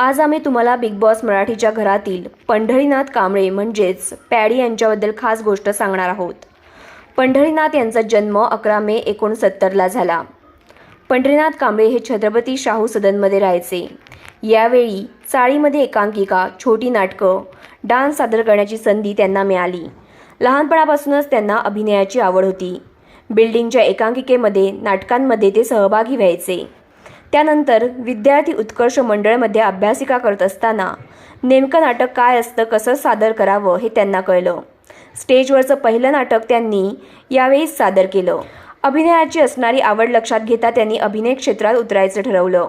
आज आम्ही तुम्हाला बिग बॉस मराठीच्या घरातील पंढरीनाथ कांबळे म्हणजेच पॅडी यांच्याबद्दल खास गोष्ट सांगणार आहोत. पंढरीनाथ यांचा जन्म अकरा मे एकोणसत्तरला झाला. पंढरीनाथ कांबळे हे छत्रपती शाहू सदनमध्ये राहायचे. यावेळी चाळीमध्ये एकांकिका छोटी नाटकं डान्स सादर करण्याची संधी त्यांना मिळाली. लहानपणापासूनच त्यांना अभिनयाची आवड होती. बिल्डिंगच्या एकांकिकेमध्ये नाटकांमध्ये ते सहभागी व्हायचे. त्यानंतर विद्यार्थी उत्कर्ष मंडळमध्ये अभ्यासिका करत असताना नेमकं नाटक काय असतं कसं सादर करावं हे त्यांना कळलं. स्टेजवरचं पहिलं नाटक त्यांनी यावेळीच सादर केलं. अभिनयाची असणारी आवड लक्षात घेता त्यांनी अभिनय क्षेत्रात उतरायचं ठरवलं.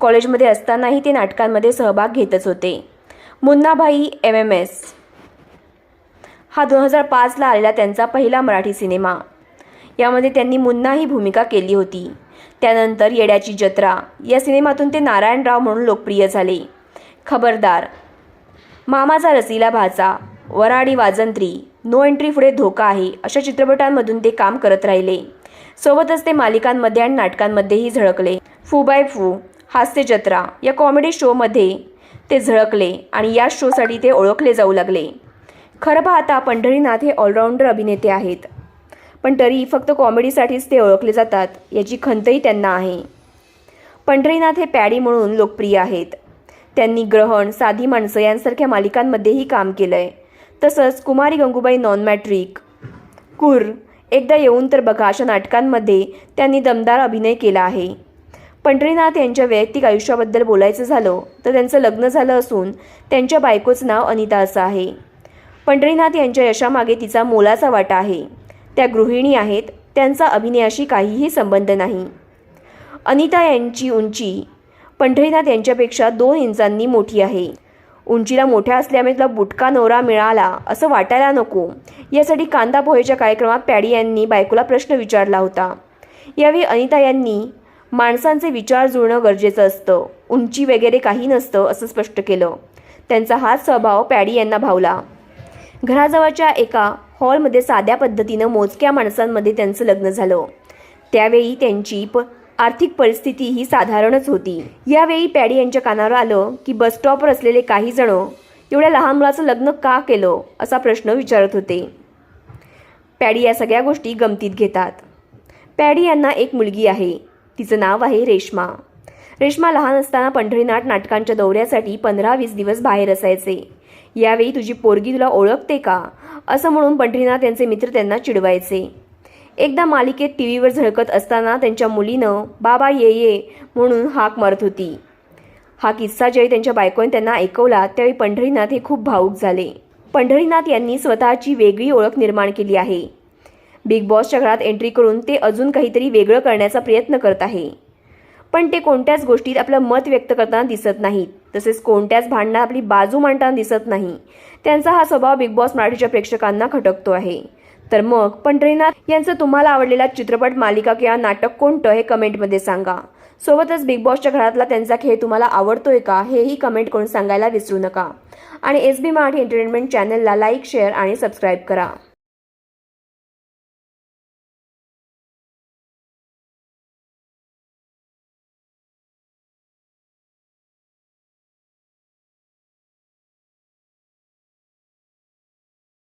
कॉलेजमध्ये असतानाही ते नाटकांमध्ये सहभाग घेतच होते. मुन्नाभाई एम एम एस हा दोन हजार पाचला आलेला त्यांचा पहिला मराठी सिनेमा. यामध्ये त्यांनी मुन्ना ही भूमिका केली होती. त्यानंतर येड्याची जत्रा. या सिनेमातून ते नारायणराव म्हणून लोकप्रिय झाले. खबरदार. मामाचा रसीला भाचा. वराडी वाजंत्री. नो एंट्री पुढे धोका आहे अशा चित्रपटांमधून ते काम करत राहिले. सोबतच ते मालिकांमध्ये आणि नाटकांमध्येही झळकले. फू बाय फू. हास्य जत्रा. या कॉमेडी शोमध्ये ते झळकले आणि या शोसाठी ते ओळखले जाऊ लागले. खरं पाहता पंढरीनाथ हे ऑलराऊंडर अभिनेते आहेत. पण तरी फक्त कॉमेडीसाठीच ते ओळखले जातात याची खंतही त्यांना आहे. पंढरीनाथ हे पॅडी म्हणून लोकप्रिय आहेत. त्यांनी ग्रहण साधी माणसं यांसारख्या मालिकांमध्येही काम केलं आहे तसंच कुमारी गंगूबाई नॉन मॅट्रिक कुर एकदा येऊन तर बघा अशा नाटकांमध्ये त्यांनी दमदार अभिनय केला आहे. पंढरीनाथ यांच्या वैयक्तिक आयुष्याबद्दल बोलायचं झालं तर त्यांचं लग्न झालं असून त्यांच्या बायकोचं नाव अनिता असं आहे. पंढरीनाथ यांच्या यशामागे तिचा मोलाचा वाटा आहे. त्या गृहिणी आहेत त्यांचा अभिनयाशी काहीही संबंध नाही. अनिता यांची उंची पंढरीनाथ यांच्यापेक्षा दोन इंचांनी मोठी आहे. उंचीला मोठ्या असल्यामुळे तुला बुटका नवरा मिळाला असं वाटायला नको. यासाठी कांदा पोहेच्या कार्यक्रमात पॅडी यांनी बायकोला प्रश्न विचारला होता. यावेळी अनिता यांनी माणसांचे विचार जुळणं गरजेचं असतं. उंची वगैरे काही नसतं असं स्पष्ट केलं. त्यांचा हाच स्वभाव पॅडी यांना भावला. घराजवळच्या एका हॉलमध्ये साध्या पद्धतीनं मोजक्या माणसांमध्ये त्यांचं लग्न झालं. त्यावेळी त्यांची प आर्थिक परिस्थिती ही साधारणच होती. यावेळी पॅडी यांच्या कानावर आलं की बसस्टॉपवर असलेले काही जण एवढ्या लहान मुलाचं लग्न का केलं? असा प्रश्न विचारत होते. पॅडी या सगळ्या गोष्टी गमतीत घेतात. पॅडी यांना एक मुलगी आहे. तिचं नाव आहे रेश्मा. रेश्मा लहान असताना पंढरीनाथ नाटकांच्या दौऱ्यासाठी पंधरा वीस दिवस बाहेर असायचे. यावेळी तुझी पोरगी तुला ओळखते का? असं म्हणून पंढरीनाथ यांचे मित्र त्यांना चिडवायचे. एकदा मालिकेत टी व्हीवर झळकत असताना त्यांच्या मुलीनं बाबा ये ये म्हणून हाक मारत होती. हा किस्सा ज्यावेळी त्यांच्या बायकोने त्यांना ऐकवला त्यावेळी पंढरीनाथ हे खूप भावूक झाले. पंढरीनाथ यांनी स्वतःची वेगळी ओळख निर्माण केली आहे. बिग बॉसच्या घरात एंट्री करून ते अजून काहीतरी वेगळं करण्याचा प्रयत्न करत आहे. पण ते कोणत्याच गोष्टीत आपलं मत व्यक्त करताना दिसत नाहीत. तसेच कोणत्याच भांडणात आपली बाजू मांडताना दिसत नाही. त्यांचा हा स्वभाव बिग बॉस मराठीच्या प्रेक्षकांना खटकतो आहे. तर मग पंढरीनाथ यांचं तुम्हाला आवडलेला चित्रपट मालिका किंवा नाटक कोणतं हे कमेंटमध्ये सांगा. सोबतच बिग बॉसच्या घरातला त्यांचा खेळ तुम्हाला आवडतोय का हेही कमेंट करून सांगायला विसरू नका. आणि एस बी मराठी एंटरटेनमेंट चॅनलला लाईक शेअर आणि सबस्क्राईब करा.